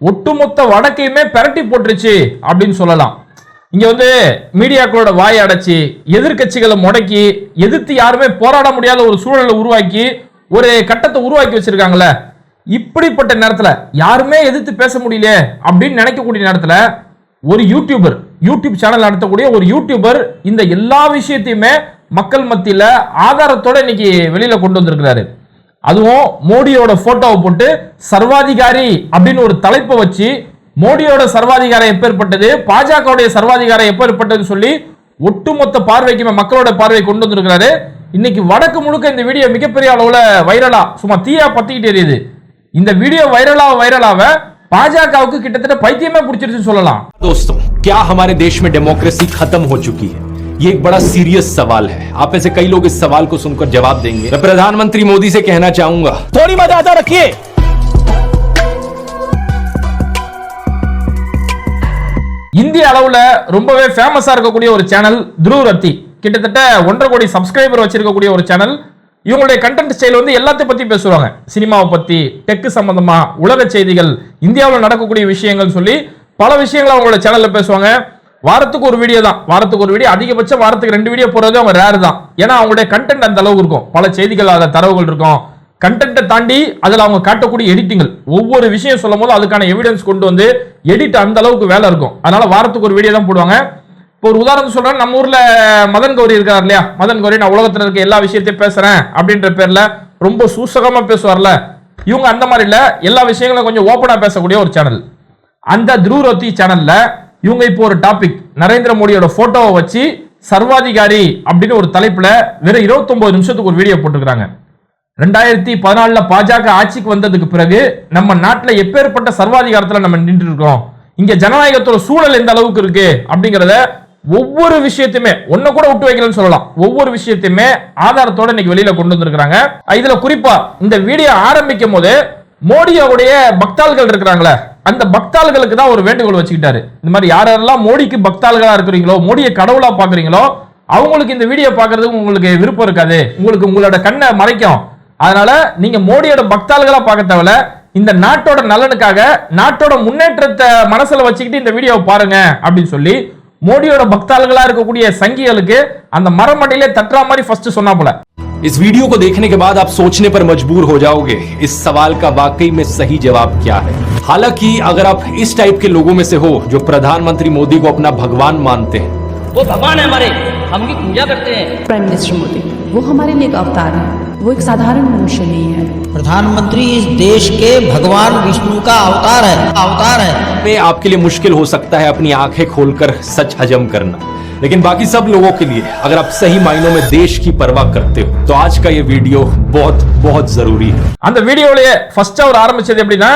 ஒட்டுமொத்த வடக்கையுமே பிரட்டி போட்டுருச்சு அப்படின்னு சொல்லலாம். இங்க வந்து மீடியாக்களோட வாயை அடைச்சி எதிர்க்கட்சிகளை முடக்கி எதிர்த்து யாருமே போராட முடியாத ஒரு சூழலை உருவாக்கி ஒரு கட்டத்தை உருவாக்கி வச்சிருக்காங்கல்ல. இப்படிப்பட்ட நேரத்தில் யாருமே எதிர்த்து பேச முடியல அப்படின்னு நினைக்கக்கூடிய நேரத்தில் ஒரு யூடியூபர் யூடியூப் சேனல் நடத்தக்கூடிய ஒரு யூடியூபர் இந்த எல்லா விஷயத்தையுமே மக்கள் மத்தியில் ஆதாரத்தோட இன்னைக்கு வெளியில கொண்டு வந்திருக்கிறாரு. அதுவும் மோடியோட போட்டோவை போட்டு சர்வாதிகாரி அப்படின்னு ஒரு தலைப்பை வச்சு மோடியோட சர்வாதிகாரம் எப்பேற்பட்டது பாஜகவுடைய சர்வாதிகாரம் எப்பேற்பட்டதுன்னு சொல்லி ஒட்டுமொத்த பார்வைக்கு மக்களோட பார்வை கொண்டு வந்திருக்கிறாரு இன்னைக்கு வடக்கு முழுக்க இந்த வீடியோ மிகப்பெரிய அளவுல வைரலா சும்மா தீயா பத்திக்கிட்டு எரியுது இந்த வீடியோ வைரலா வைரலாவ பாஜகவுக்கு கிட்டத்தட்ட பைத்தியமே பிடிச்சிருச்சுன்னு சொல்லலாம் दोस्तों क्या हमारे देश में डेमोक्रेसी खत्म हो चुकी है ये एक बड़ा सीरियस सवाल है आप में से कई लोग इस सवाल को सुनकर जवाब देंगे मैं प्रधानमंत्री मोदी से कहना चाहूंगा थोड़ी मर्यादा रखिए இந்திய அளவுல ரொம்பவே ஃபேமஸா இருக்கக்கூடிய ஒரு சேனல் துருவ் ரத்தி கிட்டத்தட்ட ஒன்றரை கோடி சப்ஸ்கிரைபர் வச்சிருக்கக்கூடிய ஒரு சேனல் இவங்களுடைய கண்டென்ட் ஸ்டைல் வந்து எல்லாத்தையும் பத்தி பேசுவாங்க சினிமாவை பத்தி டெக் சம்பந்தமா உலக செய்திகள் இந்தியாவில் நடக்கக்கூடிய விஷயங்கள் சொல்லி பல விஷயங்களை அவங்களோட சேனல்ல பேசுவாங்க வாரத்துக்கு ஒரு வீடியோ தான். வாரத்துக்கு ஒரு வீடியோ அதிகபட்சம் வாரத்துக்கு ரெண்டு வீடியோ போறது அவங்க ரேர் தான். ஏன்னா அவங்களுடைய கண்டென்ட் அந்த அளவுக்கு இருக்கும். பல செய்திகள் அதில் தரவுகள் இருக்கும். கண்டென்ட்டை தாண்டி அதில் அவங்க காட்டக்கூடிய எடிட்டிங்கள் ஒவ்வொரு விஷயம் சொல்லும் போது அதுக்கான எவிடன்ஸ் கொண்டு வந்து எடிட் அந்த அளவுக்கு வேலை இருக்கும். அதனால வாரத்துக்கு ஒரு வீடியோ தான் போடுவாங்க. இப்போ ஒரு உதாரணம் சொல்றேன். நம்ம ஊர்ல மதன் கௌரி இருக்கார் இல்லையா? மதன் கௌரி நான் உலகத்துல இருக்க எல்லா விஷயத்தையும் பேசுறேன் அப்படின்ற பேர்ல ரொம்ப சூசகமா பேசுவார்ல. இவங்க அந்த மாதிரி இல்ல. எல்லா விஷயங்களும் கொஞ்சம் ஓப்பனா பேசக்கூடிய ஒரு சேனல் அந்த துருவரத்தி சேனல்ல இவங்க இப்போ ஒரு டாபிக் நரேந்திர மோடியோட போட்டோவை வச்சு சர்வாதிகாரி அப்படின்னு ஒரு தலைப்புல வெறும் 29 நிமிஷத்துக்கு ஒரு வீடியோ போட்டுக்கிறாங்க ரெண்டாயிரத்தி பதினாலுல பாஜக ஆட்சிக்கு வந்ததுக்கு பிறகு நம்ம நாட்டுல எப்பேற்பட்ட சர்வாதிகாரத்துல நம்ம நின்று இருக்கோம்? இங்க ஜனநாயகத்தோட சூழல் எந்த அளவுக்கு இருக்கு? அப்படிங்கறத ஒவ்வொரு விஷயத்தையுமே ஒன்ன கூட விட்டு வைக்கலன்னு சொல்லலாம். ஒவ்வொரு விஷயத்தையுமே ஆதாரத்தோட இன்னைக்கு வெளியில கொண்டு வந்திருக்காங்க இதுல குறிப்பா இந்த வீடியோ ஆரம்பிக்கும் போது மோடியோடைய பக்தாள்கள் இருக்கிறாங்களே அந்த பக்தாள்களுக்கு தான் ஒரு வேண்டுகோள் வச்சுக்கிட்டாரு. இந்த மாதிரி யார் யாரெல்லாம் மோடிக்கு பக்தாள்களா இருக்கிறீங்களோ மோடியை கடவுளா பாக்குறீங்களோ அவங்களுக்கு இந்த வீடியோ பார்க்கறதுக்கு உங்களுக்கு விருப்பம் இருக்காது. உங்களுக்கு உங்களோட கண்ணை மறைக்கும். அதனால நீங்க மோடியோட பக்தாள்களா பார்க்க தேவையில்ல. இந்த நாட்டோட நலனுக்காக நாட்டோட முன்னேற்றத்தை மனசுல வச்சுக்கிட்டு இந்த வீடியோவை பாருங்க அப்படின்னு சொல்லி மோடியோட பக்தாள்களா இருக்கக்கூடிய சங்கிகளுக்கு அந்த மரமண்டையிலே தட்டுற மாதிரி ஃபர்ஸ்ட் சொன்னாப்புல इस वीडियो को देखने के बाद आप सोचने पर मजबूर हो जाओगे इस सवाल का वाकई में सही जवाब क्या है? हालाँकि अगर आप इस टाइप के लोगों में से हो जो प्रधानमंत्री मोदी को अपना भगवान मानते हैं। वो भगवान है हमारे। हम उनकी पूजा करते हैं। प्राइम मिनिस्टर मोदी वो हमारे लिए एक अवतार है। वो एक साधारण मनुष्य नहीं है। प्रधानमंत्री इस देश के भगवान विष्णु का अवतार है। अवतार है। आपके लिए मुश्किल हो सकता है अपनी आँखें खोलकर सच हजम करना। लेकिन बाकी सब लोगों के लिए अगर आप सही मायनों में देश की परवाह करते हो तो आज का ये वीडियो बहुत बहुत जरूरी है அந்த வீடியோலயே ஃபர்ஸ்ட் அவர் ஆரம்பிச்சது எப்படின்னா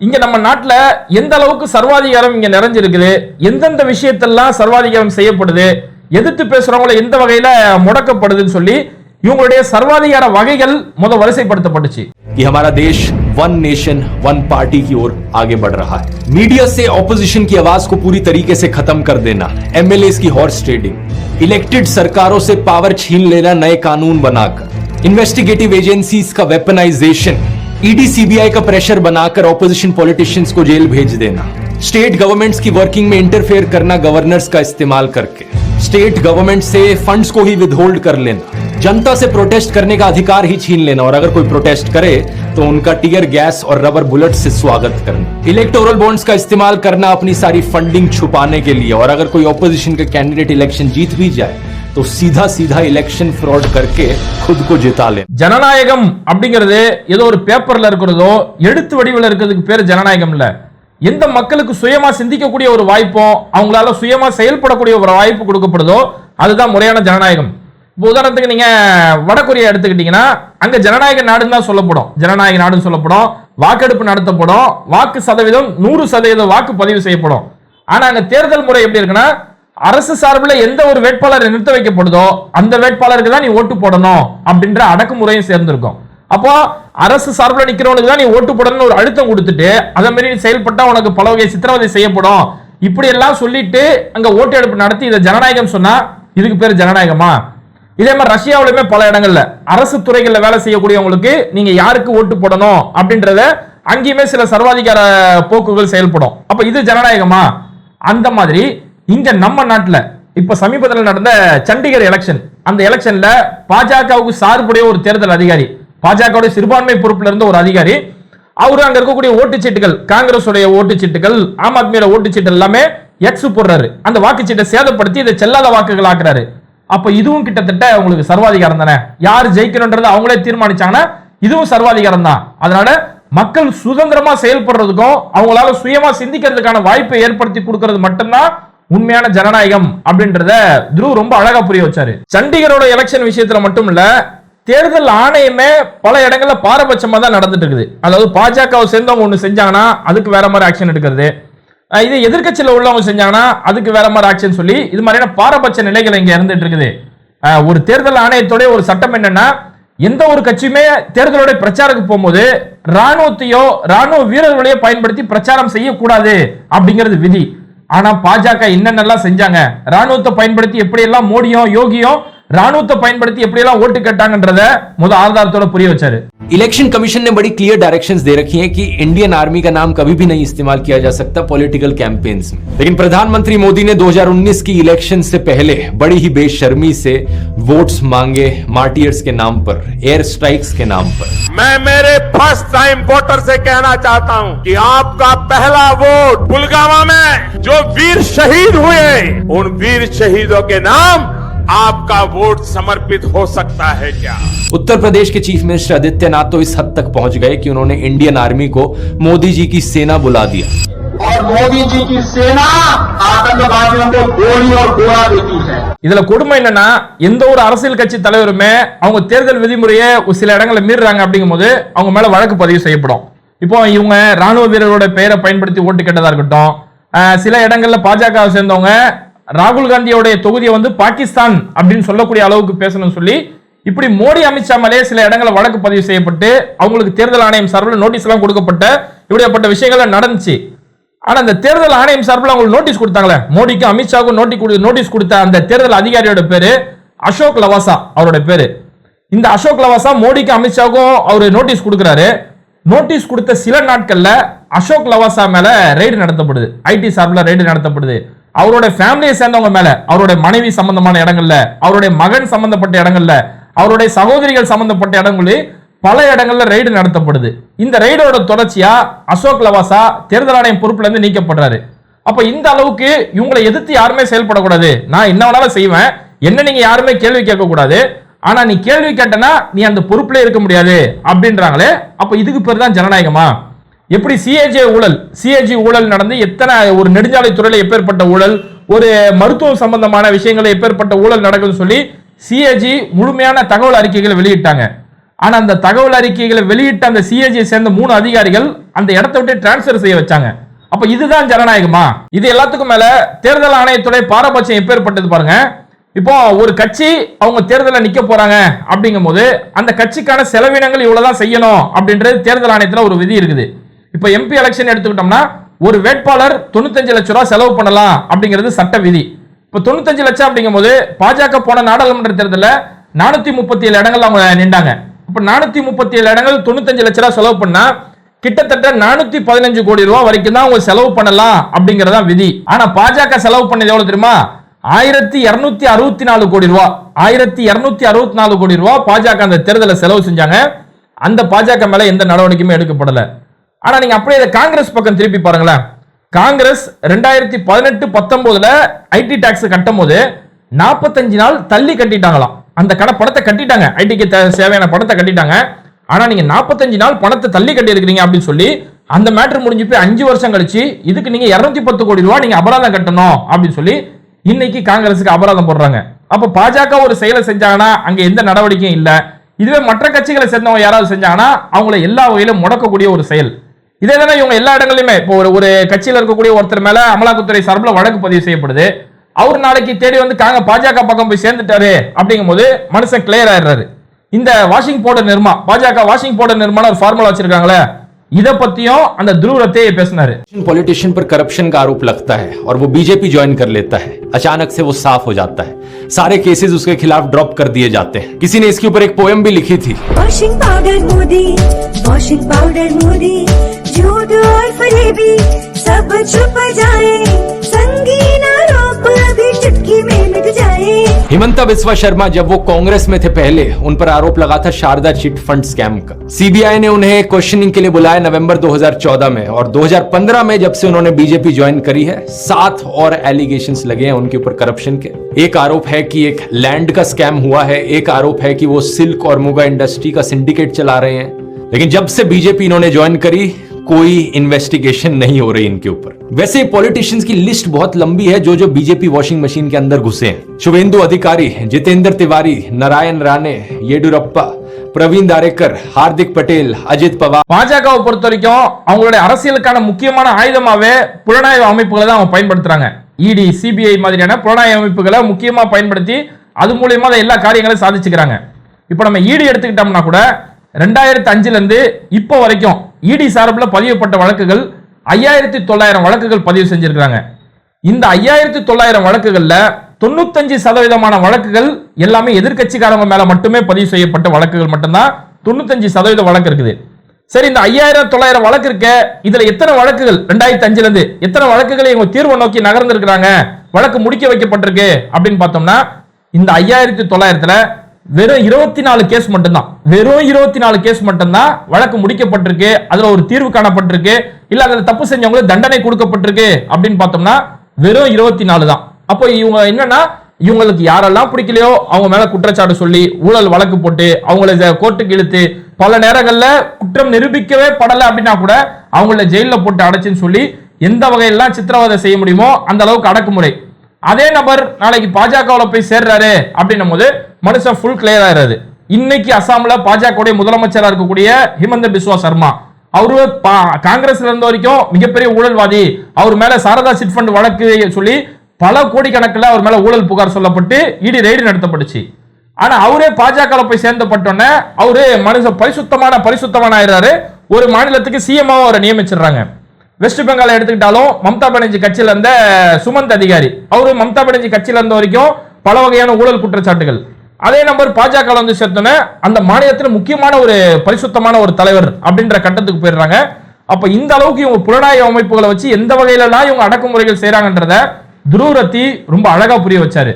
இங்க நம்ம நாட்டுல எந்த அளவுக்கு சர்வாதிகாரம் இங்க நிறைஞ்சிருக்குது எந்தெந்த விஷயத்தெல்லாம் சர்வாதிகாரம் செய்யப்படுது எதிர்த்து பேசுறவங்கள எந்த வகையில முடக்கப்படுதுன்னு சொல்லி இவங்களுடைய சர்வாதிகார வகைகள் முத வரிசைப்படுத்தப்பட்டுச்சு कि हमारा देश वन नेशन, वन पार्टी की ओर आगे बढ़ रहा है। मीडिया से ऑपोजिशन की आवाज़ को पूरी तरीके से खत्म कर देना एमएलए की हॉर्स ट्रेडिंग इलेक्टेड सरकारों से पावर छीन लेना नए कानून बनाकर इन्वेस्टिगेटिव एजेंसीज का वेपनाइजेशन ईडी सीबीआई का प्रेशर बनाकर ऑपोजिशन पॉलिटिशियंस को जेल भेज देना स्टेट गवर्नमेंट्स की वर्किंग में इंटरफेयर करना गवर्नर्स का इस्तेमाल करके स्टेट गवर्नमेंट से फंड्स को ही विदहोल्ड कर लेना जनता से प्रोटेस्ट करने का अधिकार ही छीन लेना और अगर कोई प्रोटेस्ट करे तो उनका टीयर गैस और रबर बुलेट से स्वागत करना इलेक्टोरल बॉन्ड्स का इस्तेमाल करना अपनी सारी फंडिंग छुपाने के लिए और अगर कोई ऑपोजिशन का कैंडिडेट इलेक्शन जीत भी जाए तो सीधा सीधा इलेक्शन फ्रॉड करके खुद को जिता लेना ஜனநாயகம் அப்படிங்கிறது ஏதோ ஒரு பேப்பர்ல இருக்கிறதோ எழுத்து வடிவில் இருக்கிறதுக்கு பேர் ஜனநாயகம் இல்ல எந்த மக்களுக்கு சுயமா சிந்திக்கக்கூடிய ஒரு வாய்ப்போ அவங்களால சுயமா செயல்படக்கூடிய ஒரு வாய்ப்பு கொடுக்கப்படுதோ அதுதான் முறையான ஜனநாயகம் இப்போ உதாரணத்துக்கு நீங்க வடகொரியா எடுத்துக்கிட்டீங்கன்னா அங்க ஜனநாயக நாடுன்னு தான் சொல்லப்படும். ஜனநாயக நாடுன்னு சொல்லப்படும். வாக்கெடுப்பு நடத்தப்படும். வாக்கு சதவீதம் நூறு சதவீதம் வாக்கு பதிவு செய்யப்படும். ஆனா அங்க தேர்தல் முறை எப்படி இருக்குன்னா அரசு சார்பில் எந்த ஒரு வேட்பாளர் நிறுத்த வைக்கப்படுதோ அந்த வேட்பாளருக்கு தான் நீ ஓட்டு போடணும் அப்படின்ற அடக்குமுறையும் சேர்ந்திருக்கும். அப்போ அரசு சார்பில் நிற்கிறவனுக்கு தான் நீ ஓட்டு போடணும்னு ஒரு அழுத்தம் கொடுத்துட்டு அதே மாதிரி நீ செயல்பட்டா உனக்கு பல வகை சித்திரவதை செய்யப்படும். இப்படி எல்லாம் சொல்லிட்டு அங்க ஓட்டு எடுப்பு நடத்தி இதை ஜனநாயகம் சொன்னா இதுக்கு பேர் ஜனநாயகமா? இதே மாதிரி ரஷ்யாவிலுமே பல இடங்கள்ல அரசு துறைகள்ல வேலை செய்யக்கூடியவங்களுக்கு நீங்க யாருக்கு ஓட்டு போடணும் அப்படின்றத அங்கேயுமே சில சர்வாதிகார போக்குகள் செயல்படும். அப்ப இது ஜனநாயகமா? அந்த மாதிரி இங்க நம்ம நாட்டுல இப்ப சமீபத்தில் நடந்த சண்டிகர் எலெக்ஷன் அந்த எலெக்ஷன்ல பாஜகவுக்கு சார்புடைய ஒரு தேர்தல் அதிகாரி பாஜகவுடைய சிறுபான்மை பொறுப்புல இருந்த ஒரு அதிகாரி அவரு அங்க இருக்கக்கூடிய ஓட்டுச்சீட்டுகள் காங்கிரஸ் உடைய ஓட்டுச்சீட்டுகள் ஆம் ஆத்மியோட ஓட்டுச்சீட்டு எல்லாமே எக்ஸ் போடுறாரு. அந்த வாக்குச்சீட்டை சேதப்படுத்தி இதை செல்லாத வாக்குகள் ஆக்குறாரு. அப்ப இதுவும் கிட்டத்தட்ட உங்களுக்கு சர்வாதிகாரம் தானே? யார் ஜெயிக்கணும்ன்றது அவங்களே தீர்மானிச்சாங்கன்னா இதுவும் சர்வாதிகாரம் தான். அதனால மக்கள் சுதந்திரமா செயல்படுறதுக்கும் அவங்களால சுயமா சிந்திக்கிறதுக்கான வாய்ப்பை ஏற்படுத்தி கொடுக்கறது மட்டும்தான் உண்மையான ஜனநாயகம் அப்படின்றத துருவ் ரொம்ப அழகா புரிய வச்சாரு. சண்டிகரோட எலெக்ஷன் விஷயத்துல மட்டும் இல்ல தேர்தல் ஆணையமே பல இடங்கள்ல பாரபட்சமா தான் நடந்துட்டு இருக்குது. அதாவது பாஜகவை சேர்ந்தவங்க ஒண்ணு செஞ்சாங்கன்னா அதுக்கு வேற மாதிரி ஆக்ஷன் எடுக்கிறது. இது எதிர்கட்சியில் உள்ளவங்க செஞ்சாங்கன்னா அதுக்கு வேற மாதிரி ஆக்ஷன் சொல்லி இது மாதிரியான பாரபட்ச நிலைகள் இங்க இருந்துட்டு இருக்குது. ஒரு தேர்தல் ஆணையத்தோடைய ஒரு சட்டம் என்னன்னா எந்த ஒரு கட்சியுமே தேர்தலோட பிரச்சாரத்துக்கு போகும்போது ராணுவத்தையோ ராணுவ வீரர்களையோ பயன்படுத்தி பிரச்சாரம் செய்யக்கூடாது அப்படிங்கிறது விதி. ஆனா பாஜக என்னென்னலாம் செஞ்சாங்க? ராணுவத்தை பயன்படுத்தி எப்படி எல்லாம் மோடியும் யோகியும் ராணுவத்தை பயன்படுத்தி எப்படி எல்லாம் ஓட்டு கேட்டாங்கன்றத முத ஆதாரத்தோட புரிய வச்சாரு इलेक्शन कमीशन ने बड़ी क्लियर डायरेक्शंस दे रखी हैं कि इंडियन आर्मी का नाम कभी भी नहीं इस्तेमाल किया जा सकता पॉलिटिकल कैंपेन्स में लेकिन प्रधानमंत्री मोदी ने 2019 की इलेक्शन से पहले बड़ी ही बेशर्मी से वोट्स मांगे मार्टियर्स के नाम पर एयर स्ट्राइक्स के नाम पर मैं मेरे फर्स्ट टाइम वोटर से कहना चाहता हूं कि आपका पहला वोट पुलगामा में जो वीर शहीद हुए उन वीर शहीदों के नाम आपका वोट समर्पित हो सकता है क्या उत्तर प्रदेश के चीफ मिनिस्टर आदित्यनाथ तो इस हद तक पहुंच गए कि उन्होंने इंडियन आर्मी को मोदी जी की सेना बुला दिया और मोदी जी की सेना आतंकवादियों को गोली और गोला देती है இதுல கொடுமை என்னன்னா எந்த ஒரு அரசியல் கட்சி தலைவருமே அவங்க தேர்தல் விதிமுறையை ஒரு சில இடங்கள்ல மீறுறாங்க அப்படிங்கும்போது அவங்க மேல வழக்கு பதிவு செய்யப்படும் இப்போ இவங்க ராணுவ வீரரோட பெயரை பயன்படுத்தி ஓட்டு கேட்டதா இருக்கட்டும் அஹ் சில இடங்கள்ல பாஜக வை சேர்ந்தவங்க ராகுல் காந்தியோடைய தொகுதியை வந்து பாகிஸ்தான் அப்படின்னு சொல்லக்கூடிய அளவுக்கு பேசணும்னு சொல்லி இப்படி மோடி அமித்ஷா மேலே சில இடங்களில் வழக்கு பதிவு செய்யப்பட்டு அவங்களுக்கு தேர்தல் ஆணையம் சார்பில் நோட்டீஸ் எல்லாம் கொடுக்கப்பட்ட இப்படிப்பட்ட விஷயங்கள் நடந்துச்சு. ஆனா அந்த தேர்தல் ஆணையம் சார்பில் அவங்களுக்கு நோட்டீஸ் கொடுத்தாங்களே? மோடிக்கும் அமித்ஷாவுக்கும் நோட்டி கொடு நோட்டீஸ் கொடுத்த அந்த தேர்தல் அதிகாரியோட பேரு அசோக் லவாசா அவரோட பேரு. இந்த அசோக் லவாசா மோடிக்கும் அமித்ஷாவுக்கும் அவர் நோட்டீஸ் கொடுக்குறாரு. நோட்டீஸ் கொடுத்த சில நாட்கள்ல அசோக் லவாசா மேல ரெய்டு நடத்தப்படுது. ஐடி சார்பில் ரெய்டு நடத்தப்படுது. அவரோட ஃபேமிலியை சேர்ந்தவங்க மேல அவருடைய மனைவி சம்பந்தமான இடங்கள்ல அவருடைய மகன் சம்பந்தப்பட்ட இடங்கள்ல அவருடைய சகோதரிகள் சம்பந்தப்பட்ட இடங்களில் பல இடங்கள்ல ரெய்டு நடத்தப்படுது. இந்த ரெய்டோட தொடர்ச்சியா அசோக் லவாசா தேர்தல் ஆணையம் பொறுப்புல இருந்து நீக்கப்படுறாரு. அப்ப இந்த அளவுக்கு இவங்களை எதிர்த்து யாருமே செயல்படக்கூடாது. நான் என்ன வேணாலும் செய்வேன். என்ன நீங்க யாருமே கேள்வி கேட்க கூடாது ஆனா நீ கேள்வி கேட்டனா நீ அந்த பொறுப்புல இருக்க முடியாது. அப்படின்றாங்களே. அப்ப இதுக்கு பேர் தான் ஜனநாயகமா? எப்படி சிஏஜே ஊழல் சிஏஜி ஊழல் நடந்து எத்தனை ஒரு நெடுஞ்சாலை துறையில் எப்பேற்பட்ட ஊழல் ஒரு மருத்துவம் சம்பந்தமான விஷயங்களில் எப்பேற்பட்ட ஊழல் நடக்குதுன்னு சொல்லி சிஏஜி முழுமையான தகவல் அறிக்கைகளை வெளியிட்டாங்க. ஆனா அந்த தகவல் அறிக்கைகளை வெளியிட்ட அந்த சிஏஜியை சேர்ந்த மூணு அதிகாரிகள் அந்த இடத்த விட்டு டிரான்ஸ்ஃபர் செய்ய வச்சாங்க. அப்ப இதுதான் ஜனநாயகமா? இது எல்லாத்துக்கும் மேல தேர்தல் ஆணையத்துடைய பாரபட்சம் எப்பேற்பட்டது பாருங்க. இப்போ ஒரு கட்சி அவங்க தேர்தலில் நிக்க போறாங்க அப்படிங்கும்போது அந்த கட்சிக்கான செலவினங்கள் இவ்வளவுதான் செய்யணும் அப்படின்றது தேர்தல் ஆணையத்துல ஒரு விதி இருக்குது. இப்போ எம்பி எலெக்ஷன் எடுத்துக்கிட்டோம்னா ஒரு வேட்பாளர் தொண்ணூத்தஞ்சு லட்ச ரூபா செலவு பண்ணலாம் அப்படிங்கிறது சட்ட விதி. இப்போ தொண்ணூத்தஞ்சு லட்சம் அப்படிங்கும்போது பாஜக போன நாடாளுமன்ற தேர்தலில் நானூத்தி முப்பத்தி ஏழு இடங்கள் அவங்க நின்றாங்க. இப்போ நானூத்தி முப்பத்தி ஏழு இடங்கள் தொண்ணூத்தஞ்சு லட்ச ரூபா செலவு பண்ணா கிட்டத்தட்ட நானூத்தி பதினஞ்சு கோடி ரூபாய் வரைக்கும் தான் அவங்க செலவு பண்ணலாம் அப்படிங்கறதா விதி. ஆனா பாஜக செலவு பண்ணது எவ்வளவு தெரியுமா? ஆயிரத்தி இருநூத்தி அறுபத்தி நாலு கோடி ரூபா. ஆயிரத்தி இருநூத்தி அறுபத்தி நாலு கோடி ரூபாய் பாஜக அந்த தேர்தலை செலவு செஞ்சாங்க. அந்த பாஜக மேல எந்த நடவடிக்கையுமே எடுக்கப்படலை. ஆனா நீங்க அப்படியே இதை காங்கிரஸ் பக்கம் திருப்பி பாருங்களேன். காங்கிரஸ் ரெண்டாயிரத்தி பதினெட்டு பத்தொன்பதுல ஐடி டாக்ஸ் கட்டும் போது நாற்பத்தஞ்சு நாள் தள்ளி கட்டிட்டாங்களாம். அந்த கடை பணத்தை கட்டிட்டாங்க. ஐடிக்கு தேவையான பணத்தை கட்டிட்டாங்க. ஆனா நீங்க நாற்பத்தஞ்சு நாள் பணத்தை தள்ளி கட்டி இருக்கிறீங்க அப்படின்னு சொல்லி அந்த மேட்டர் முடிஞ்சு போய் அஞ்சு வருஷம் கழிச்சு இதுக்கு நீங்க இருநூத்தி பத்து கோடி ரூபாய் நீங்க அபராதம் கட்டணும் அப்படின்னு சொல்லி இன்னைக்கு காங்கிரஸுக்கு அபராதம் போடுறாங்க. அப்ப பாஜக ஒரு செயலை செஞ்சாங்கன்னா அங்க எந்த நடவடிக்கையும் இல்ல. இதுவே மற்ற கட்சிகளை சேர்ந்தவங்க யாராவது செஞ்சாங்கன்னா அவங்கள எல்லா வகையிலும் முடக்கக்கூடிய ஒரு செயல். இதே தானே இவங்க எல்லா இடங்களையுமே இப்போ ஒரு ஒரு கட்சியில இருக்கக்கூடிய ஒருத்தர் மேல அமலாக்கத்துறை சார்பில் வழக்கு பதிவு செய்யப்படுது அவர் நாளைக்கு தேடி வந்து காங்க பாஜக பக்கம் போய் சேர்ந்துட்டாரு அப்படிங்கும் போது மனுஷன் கிளியர் ஆயிடுறாரு இந்த வாஷிங் பவுடர் நிர்மா பாஜக வாஷிங் பவுடர் நிர்மான ஒரு ஃபார்முலா வச்சிருக்காங்களே இத பத்தியும் அந்த துருவரத்தை பேசினாரு पॉलिटिशियन पर करप्शन का आरोप लगता है और वो बीजेपी ज्वाइन कर लेता है अचानक से वो साफ हो जाता है सारे केसेस उसके खिलाफ ड्रॉप कर दिए जाते हैं किसी ने इसके ऊपर एक पोएम भी लिखी थी washing powder Modi washing powder Modi झूठ और फरेबी सब छुप जाए संगीन अभी चुटकी में मिट जाए। हिमंता बिस्वा शर्मा, जब वो कांग्रेस में थे पहले, उन पर आरोप लगा था शारदा चिट फंड स्कैम का। सीबीआई ने उन्हें क्वेश्चनिंग के लिए बुलाया नवंबर 2014 में, और 2015 में जब से उन्होंने बीजेपी ज्वाइन करी है, सात और एलिगेशंस लगे हैं उनके ऊपर करप्शन के। एक आरोप है कि एक लैंड का स्कैम हुआ है, एक आरोप है कि वो सिल्क और मुगा इंडस्ट्री का सिंडिकेट चला रहे हैं। लेकिन जब से बीजेपी इन्होंने ज्वाइन करी कोई इन्वेस्टिगेशन नहीं हो रही इनके ऊपर वैसे पॉलिटिशियंस की लिस्ट बहुत लंबी है जो जो बीजेपी वॉशिंग मशीन के अंदर घुसे हैं शुभेंदु अधिकारी जितेंद्र तिवारी नारायण राणे येडुरप्पा प्रवीण दारेकर हार्दिक पटेल अजित पवार பாஜகவை பொறுத்த வரைக்கும் அவங்களுடைய அரசியலுக்கான முக்கியமான ஆயுதமாவே புலனாய்வு அமைப்புகளை தான் அவங்க பயன்படுத்துறாங்க இடி சிபிஐ மாதிரியான புலனாய்வு அமைப்புகளை முக்கியமா பயன்படுத்தி அது மூலியமா தான் எல்லா காரியங்களையும் சாதிச்சுக்கிறாங்க இப்போ நம்ம இடி எடுத்துக்கிட்டோம்னா கூட ரெண்டாயிரத்தி அஞ்சுல இருந்து இப்போ வரைக்கும் இடி சார்பில் பதியப்பட்ட வழக்குகள் ஐயாயிரத்தி தொள்ளாயிரம் வழக்குகள் பதிவு செஞ்சிருக்கிறாங்க. இந்த ஐயாயிரத்தி தொள்ளாயிரம் வழக்குகளில் தொண்ணூத்தஞ்சு சதவீதமான வழக்குகள் எல்லாமே எதிர்கட்சிக்காரங்க மேல மட்டுமே பதிவு செய்யப்பட்ட வழக்குகள் மட்டும்தான் தொண்ணூத்தஞ்சு சதவீத வழக்கு இருக்குது. சரி இந்த ஐயாயிரம் தொள்ளாயிரம் வழக்கு இருக்க இதுல எத்தனை வழக்குகள்? ரெண்டாயிரத்தி அஞ்சுல இருந்து எத்தனை வழக்குகளை இவங்க தீர்வு நோக்கி நகர்ந்திருக்கிறாங்க? வழக்கு முடிக்க வைக்கப்பட்டிருக்கு அப்படின்னு பார்த்தோம்னா இந்த ஐயாயிரத்தி தொள்ளாயிரத்துல வெறும் இருபத்தி நாலு கேஸ் மட்டும்தான். வெறும் இருபத்தி நாலு கேஸ் மட்டும்தான் வழக்கு முடிக்கப்பட்டிருக்கு. அதுல ஒரு தீர்வு காணப்பட்டிருக்கு. இல்ல அதுல தப்பு செஞ்சவங்களுக்கு தண்டனை கொடுக்கப்பட்டிருக்கு அப்படின்னு பார்த்தோம்னா வெறும் இருபத்தி நாலு தான். அப்போ இவங்க என்னன்னா இவங்களுக்கு யாரெல்லாம் பிடிக்கலையோ அவங்க மேல குற்றச்சாட்டு சொல்லி ஊழல் வழக்கு போட்டு அவங்கள கோர்ட்டுக்கு இழுத்து பல நேரங்கள்ல குற்றம் நிரூபிக்கவே படலை அப்படின்னா கூட அவங்கள ஜெயில போட்டு அடைச்சுன்னு சொல்லி எந்த வகையெல்லாம் சித்திரவதை செய்ய முடியுமோ அந்த அளவுக்கு அடக்குமுறை. அதே நபர் நாளைக்கு பாஜகவில் போய் சேர்றாரு அப்படின்னும் போது மனுஷன் ஃபுல் கிளியர் ஆயிடுறாரு. இன்னைக்கு அசாம்ல பாஜகவுடைய முதலமைச்சராக இருக்கக்கூடிய ஹிமந்த பிஸ்வா சர்மா அவரு பா- காங்கிரஸ்ல இருந்த வரைக்கும் மிகப்பெரிய ஊழல்வாதி. அவர் மேல சாரதா சிட் ஃபண்ட் வழக்கு சொல்லி பல கோடிக்கணக்கில் அவர் மேல ஊழல் புகார் சொல்லப்பட்டு இடி ரெய்டு நடத்தப்பட்டுச்சு. ஆனா அவரே பாஜக போய் சேர்ந்தப்பட்டோன்னே அவரு மனுஷன் பரிசுத்தமான பரிசுத்தமான ஆயிடுறாரு. ஒரு மாநிலத்துக்கு சிஎம்ஆவும் அவரை நியமிச்சிடுறாங்க. வெஸ்ட் பெங்கால் எடுத்துக்கிட்டாலும் மம்தா பானர்ஜி கட்சியில இருந்த சுமந்த் அதிகாரி. அவரு மம்தா பானர்ஜி கட்சியில இருந்த வரைக்கும் பல வகையான ஊழல் குற்றச்சாட்டுகள். அதே நம்பர் பாஜக வந்து சேர்த்தோன்னே அந்த மாநிலத்தில் முக்கியமான ஒரு பரிசுத்தமான ஒரு தலைவர் அப்படின்ற கட்டத்துக்கு போயிடுறாங்க. அப்ப இந்த அளவுக்கு இவங்க புலனாய்வு அமைப்புகளை வச்சு எந்த வகையிலலாம் இவங்க அடக்குமுறைகள் செய்யறாங்கன்றத துருவரத்தி ரொம்ப அழகா புரிய வச்சாரு.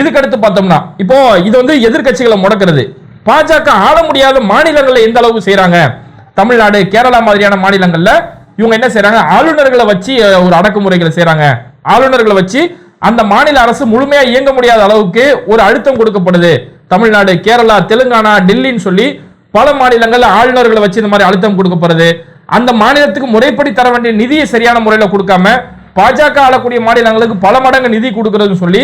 இதுக்கடுத்து பார்த்தோம்னா இப்போ இது வந்து எதிர்க்கட்சிகளை முடக்கிறது. பாஜக ஆள முடியாத மாநிலங்களில் எந்த அளவுக்கு செய்யறாங்க தமிழ்நாடு கேரளா மாதிரியான மாநிலங்கள்ல இவங்க என்ன செய்யறாங்க ஆளுநர்களை வச்சு ஒரு அடக்குமுறைகளை செய்யறாங்க ஆளுநர்களை வச்சு அந்த மாநில அரசு முழுமையா இயங்க முடியாத அளவுக்கு ஒரு அழுத்தம் கொடுக்கப்படுது. தமிழ்நாடு கேரளா தெலுங்கானா டெல்லின்னு சொல்லி பல மாநிலங்கள்ல ஆளுநர்களை வச்சு இந்த மாதிரி அழுத்தம் கொடுக்கப்படுது. அந்த மாநிலத்துக்கு முறைப்படி தர வேண்டிய நிதியை சரியான முறையில கொடுக்காம பாஜக ஆளக்கூடிய மாநிலங்களுக்கு பல மடங்கு நிதி கொடுக்கறதுன்னு சொல்லி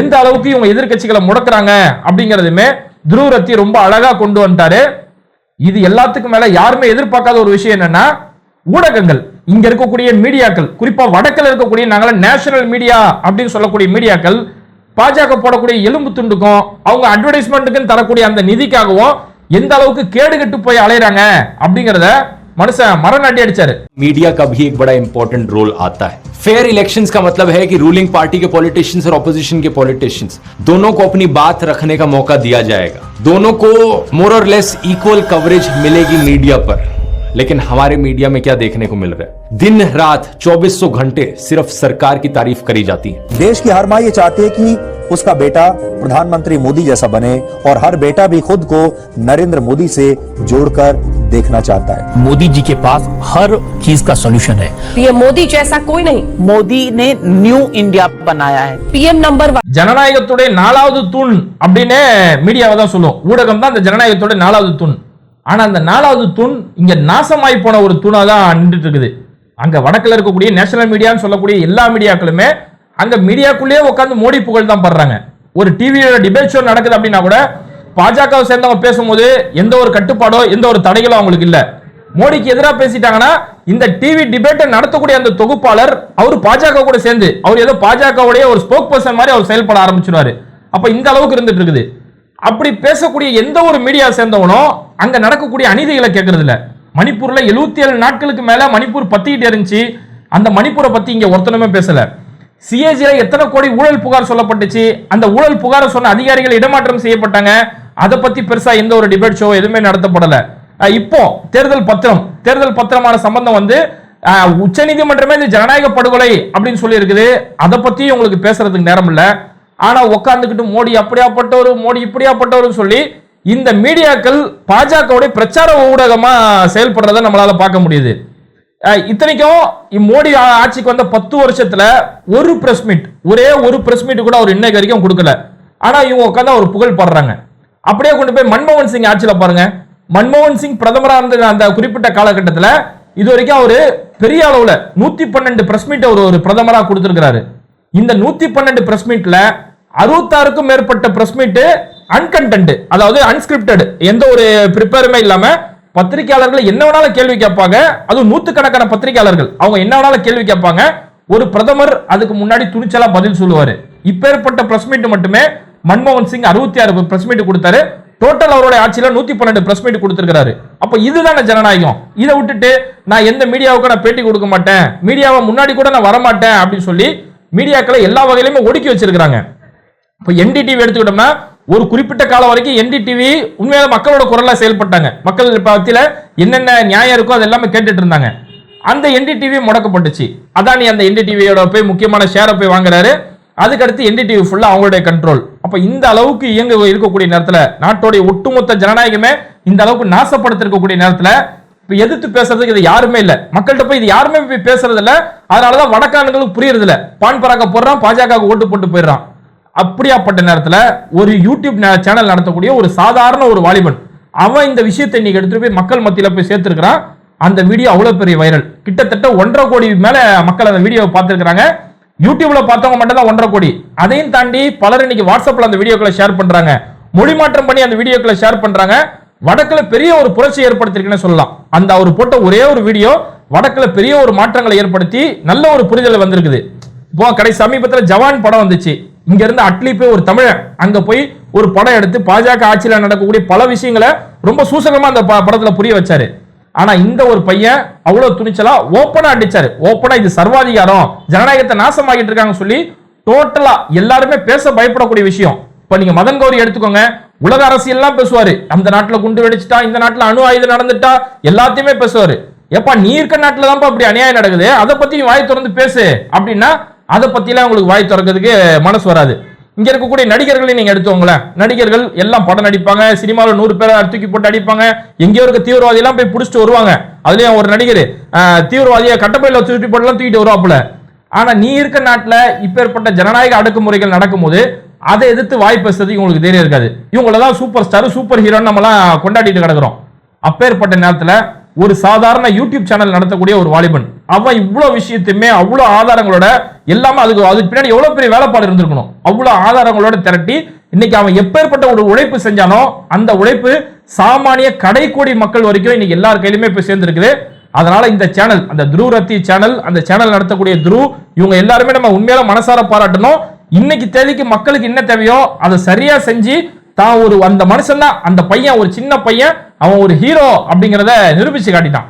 எந்த அளவுக்கு இவங்க எதிர்க்கட்சிகளை முடக்கிறாங்க அப்படிங்கறதுமே துருவரத்தி ரொம்ப அழகா கொண்டு வந்துட்டாரு. இது எல்லாத்துக்கும் மேல யாருமே எதிர்பார்க்காத ஒரு விஷயம் என்னன்னா ஊடகங்கள் இங்க இருக்கக்கூடிய மீடியாக்கள் குறிப்பா வடக்கில் இருக்கக்கூடிய நாங்கள நேஷனல் மீடியா அப்படின்னு சொல்லக்கூடிய மீடியாக்கள் பாஜக போடக்கூடிய எலும்பு துண்டுக்கும் அவங்க அட்வர்டைஸ்மெண்ட்டுக்குன்னு தரக்கூடிய அந்த நிதிக்காகவும் எந்த அளவுக்கு கேடு கெட்டு போய் அலையறாங்க அப்படிங்கறத மனுஷன் மரண அடி அடிச்சாரு मीडिया का भी एक बड़ा इंपॉर्टेंट रोल आता है फेयर इलेक्शंस का मतलब है कि रूलिंग पार्टी के पॉलिटिशियंस और ऑपोजिशन के पॉलिटिशियंस दोनों को अपनी बात रखने का मौका दिया जाएगा दोनों को more or less equal coverage मिलेगी मीडिया पर लेकिन हमारे मीडिया में क्या देखने को मिल रहा है दिन रात 2400 घंटे सिर्फ सरकार की तारीफ करी जाती है देश की हर माँ ये चाहती है कि उसका बेटा प्रधानमंत्री मोदी जैसा बने और हर बेटा भी खुद को नरेंद्र मोदी से जोड़कर देखना चाहता है मोदी जी के पास हर चीज का सोल्यूशन है पीएम मोदी जैसा कोई नहीं मोदी ने न्यू इंडिया बनाया है पीएम नंबर वन ஜனநாயகத்துடைய நாலாவது தூண் அப்படின்னு மீடியாவை தான் சொல்லும் ஊடகம் தான் இந்த ஜனநாயகத்துடைய நாலாவது தூண் ஆனால் அந்த நாலாவது தூண் இங்கே நாசமாய் போன ஒரு தூணாக தான் நின்றுட்டு இருக்குது அங்கே வடக்கில் இருக்கக்கூடிய நேஷனல் மீடியான்னு சொல்லக்கூடிய எல்லா மீடியாக்களுமே அங்கே மீடியாக்குள்ளேயே உட்காந்து மோடி புகழ் தான் படுறாங்க. ஒரு டிவியோட டிபேட் ஷோ நடக்குது அப்படின்னா கூட பாஜகவை சேர்ந்தவங்க பேசும்போது எந்த ஒரு கட்டுப்பாடோ எந்த ஒரு தடைகளோ அவங்களுக்கு இல்லை. மோடிக்கு எதிராக பேசிட்டாங்கன்னா இந்த டிவி டிபேட்டை நடத்தக்கூடிய அந்த தொகுப்பாளர் அவர் பாஜக கூட சேர்ந்து அவர் ஏதோ பாஜகவுடைய ஒரு ஸ்போக் பர்சன் மாதிரி அவர் செயல்பட ஆரம்பிச்சிருவாரு. அப்ப இந்த அளவுக்கு இருந்துட்டு இருக்குது அப்படி பேசக்கூடிய எந்த ஒரு மீடியா சேர்ந்தவனும் அங்க நடக்கக்கூடிய அநீதிகளை கேட்கறது இல்ல மணிப்பூர்ல 77 ஏழு நாட்களுக்கு மேல மணிப்பூர் பத்திக்கிட்டு இருந்துச்சு. அந்த மணிப்பூரை பத்தி இங்க ஒருத்தனுமே பேசல. சிஏஜியில் எத்தனை கோடி ஊழல் புகார் சொல்லப்பட்டுச்சு? அந்த ஊழல் புகாரை சொன்ன அதிகாரிகள் இடமாற்றம் செய்யப்பட்டாங்க. அதை பத்தி பெருசா எந்த ஒரு டிபேட் ஷோ எதுவுமே நடத்தப்படல. இப்போ தேர்தல் பத்திரம் தேர்தல் பத்திரமான சம்பந்தம் வந்து உச்ச நீதிமன்றமே ஜனநாயக படுகொலை அப்படின்னு சொல்லி இருக்குது அதை பத்தி உங்களுக்கு பேசுறதுக்கு நேரம் இல்லை. ஆனா உட்காந்துக்கிட்டு மோடி அப்படியாப்பட்டவர் மோடி இப்படியாப்பட்டவர் சொல்லி இந்த மீடியாக்கள் பாஜகவுடைய பிரச்சார ஊடகமா செயல்படுறத நம்மளால பார்க்க முடியுது. இத்தனைக்கும் மோடி ஆட்சிக்கு வந்த பத்து வருஷத்துல ஒரு பிரஸ் மீட் ஒரே ஒரு பிரஸ் மீட் கூட அவர் இன்னைக்கு வரைக்கும் கொடுக்கல. ஆனா இவங்க உட்காந்து அவர் புகழ் பாடுறாங்க. அப்படியே கொண்டு போய் மன்மோகன் சிங் ஆட்சியில் பாருங்க. மன்மோகன் சிங் பிரதமராக இருந்த அந்த குறிப்பிட்ட காலகட்டத்தில் இது வரைக்கும் அவரு பெரிய அளவில் நூத்தி பன்னெண்டு பிரஸ் மீட் அவர் ஒரு பிரதமராக கொடுத்துருக்கிறாரு. இந்த நூத்தி பன்னெண்டு பிரஸ் மீட்ல அறுபத்தாறுக்கும் மேற்பட்ட பிரஸ் மீட்டு அன்கண்டன்ட் அதாவது அன்ஸ்கிரிப்டட் எந்த ஒரு ப்ரிப்பேருமே இல்லாம பத்திரிகையாளர்கள் என்ன வேணாலும் கேள்வி கேட்பாங்க. அதுவும் நூத்துக்கணக்கான பத்திரிகையாளர்கள். அவங்க என்ன வேணாலும் கேள்வி கேட்பாங்க. ஒரு பிரதமர் அதுக்கு முன்னாடி துணிச்சலா பதில் சொல்லுவாரு. இப்பேற்பட்ட பிரஸ் மீட் மட்டுமே மன்மோகன் சிங் அறுபத்தி ஆறு பிரஸ் மீட் கொடுத்தாரு. டோட்டல் அவருடைய ஆட்சியில நூத்தி பன்னெண்டு பிரஸ் மீட் கொடுத்திருக்காரு அப்ப இதுதானே ஜனநாயகம். இதை விட்டுட்டு நான் எந்த மீடியாவுக்கும் நான் பேட்டி கொடுக்க மாட்டேன். மீடியாவை முன்னாடி கூட நான் வரமாட்டேன் அப்படின்னு சொல்லி மீடியாக்களை எல்லா வகையிலுமே ஒடுக்கி வச்சிருக்கிறாங்க. இப்போ என்டிடிவி எடுத்துக்கிட்டோம்னா ஒரு குறிப்பிட்ட காலம் வரைக்கும் என்டிடிவி உண்மையால மக்களோட குரலா செயல்பட்டாங்க. மக்கள் பத்தியில என்னென்ன நியாயம் இருக்கோ அது எல்லாமே கேட்டுட்டு இருந்தாங்க. அந்த என்டிடிவி முடக்கப்பட்டுச்சு. அதானி அந்த என்டிடிவியோட போய் முக்கியமான ஷேரை போய் வாங்குறாரு. அதுக்கடுத்து என்டிடிவி ஃபுல்லா அவங்களுடைய கண்ட்ரோல் அப்ப இந்த அளவுக்கு இயங்க இருக்கக்கூடிய நேரத்துல நாட்டோடைய ஒட்டுமொத்த ஜனநாயகமே இந்த அளவுக்கு நாசப்படுத்திருக்கக்கூடிய நேரத்துல இப்ப எதிர்த்து பேசுறதுக்கு இது யாருமே இல்ல. மக்கள்கிட்ட போய் இது யாருமே போய் பேசுறது இல்ல அதனாலதான் வடக்கானுங்களுக்கு புரியறது இல்ல பான் பராக்க போடுறான் பாஜக ஓட்டு போட்டு போயிடுறான். அப்படியாப்பட்ட நேரத்தில் ஒரு யூடியூப் சேனல் நடத்தக்கூடிய ஒரு சாதாரண ஒரு வாலிபன் அவன் இந்த விஷயத்தை இன்னைக்கு எடுத்துட்டு போய் மக்கள் மத்தியில் போய் சேர்த்துருக்கிறான் அந்த வீடியோ அவ்வளோ பெரிய வைரல் கிட்டத்தட்ட ஒன்றரை கோடி மேலே மக்கள் அந்த வீடியோவை பார்த்துருக்குறாங்க. யூடியூப்ல பார்த்தவங்க மட்டும் தான் ஒன்றரை கோடி. அதையும் தாண்டி பலர் இன்னைக்கு வாட்ஸ்அப்ல அந்த வீடியோக்களை ஷேர் பண்றாங்க. மொழி மாற்றம் பண்ணி அந்த வீடியோக்களை ஷேர் பண்றாங்க. வடக்குல பெரிய ஒரு புரட்சி ஏற்படுத்திருக்குன்னு சொல்லலாம். அந்த அவர் போட்ட ஒரே ஒரு வீடியோ வடக்குல பெரிய ஒரு மாற்றங்களை ஏற்படுத்தி நல்ல ஒரு புரிதல் வந்திருக்குது. இப்போ கடை சமீபத்தில் ஜவான் படம் வந்துச்சு. இங்க இருந்து அட்லி போய் ஒரு தமிழன் அங்க போய் ஒரு படம் எடுத்து பாஜக ஆட்சியில நடக்கக்கூடிய பல விஷயங்களை ரொம்ப சூசகமா அந்த ப- படத்துல புரிய வச்சாரு. ஆனா இந்த ஒரு பையன் அவ்வளவு துணிச்சலா ஓப்பனா அடிச்சாரு. ஓப்பனா இது சர்வாதிகாரம் ஜனநாயகத்தை நாசமாகிட்டு இருக்காங்க சொல்லி டோட்டலா எல்லாருமே பேச பயப்படக்கூடிய விஷயம். இப்ப நீங்க மதன் கௌரி எடுத்துக்கோங்க உலக அரசியல்லாம் பேசுவாரு. அந்த நாட்டுல குண்டு வெடிச்சிட்டா இந்த நாட்டுல அணு ஆயுதம் நடந்துட்டா எல்லாத்தையுமே பேசுவாரு. ஏப்பா நீ இருக்க நாட்டுல தான்ப்பா அப்படி அநியாயம் நடக்குது? அதை பத்தி வாய் திறந்து பேசு. அப்படின்னா அதை பற்றிலாம் உங்களுக்கு வாய் திறக்கிறதுக்கு மனசு வராது. இங்க இருக்கக்கூடிய நடிகர்களை நீங்க எடுத்துக்கோங்களேன். நடிகர்கள் எல்லாம் படம் நடிப்பாங்க சினிமாவில் நூறு பேரை தூக்கி போட்டு அடிப்பாங்க எங்கேயோ இருக்க தீவிரவாதி எல்லாம் போய் பிடிச்சிட்டு வருவாங்க. அதுலயும் ஒரு நடிகர் தீவிரவாதியை கட்டப்பையில் தூக்கி போட்டுலாம் தூக்கிட்டு வருவாப்புல. ஆனா நீ இருக்க நாட்டுல இப்பேற்பட்ட ஜனநாயக அடக்குமுறைகள் நடக்கும்போது அதை எதிர்த்து வாய் பேசுறதுக்கு உங்களுக்கு தைரியம் இருக்காது. இவங்களதான் சூப்பர் ஸ்டார் சூப்பர் ஹீரோன்னு நம்மலாம் கொண்டாடிட்டு கிடக்குறோம். அப்பேற்பட்ட நேரத்தில் ஒரு சாதாரண யூடியூப் சேனல் நடத்தக்கூடிய ஒரு வாலிபன். அவன் இவ்வளவு விஷயத்தையுமே அவ்வளவு ஆதாரங்களோட எல்லாமே அதுக்கு அதுக்கு பின்னாடி எவ்வளவு பெரிய வேலைப்பாடு இருந்திருக்கணும். அவ்வளவு ஆதாரங்களோட திரட்டி இன்னைக்கு அவன் எப்பேற்பட்ட ஒரு உழைப்பு செஞ்சானோ அந்த உழைப்பு சாமானிய கடைக்கோடி மக்கள் வரைக்கும் இன்னைக்கு எல்லார் கையிலுமே போய் சேர்ந்திருக்குது. அதனால இந்த சேனல் அந்த துரு ரத்தி சேனல் அந்த சேனல் நடத்தக்கூடிய துரு இவங்க எல்லாருமே நம்ம உண்மையில மனசார பாராட்டணும். இன்னைக்கு தேதிக்கு மக்களுக்கு என்ன தேவையோ அதை சரியா செஞ்சு தான் ஒரு அந்த மனுஷன் தான் அந்த பையன் ஒரு சின்ன பையன் அவன் ஒரு ஹீரோ அப்படிங்கறத நிரூபிச்சு காட்டிட்டான்.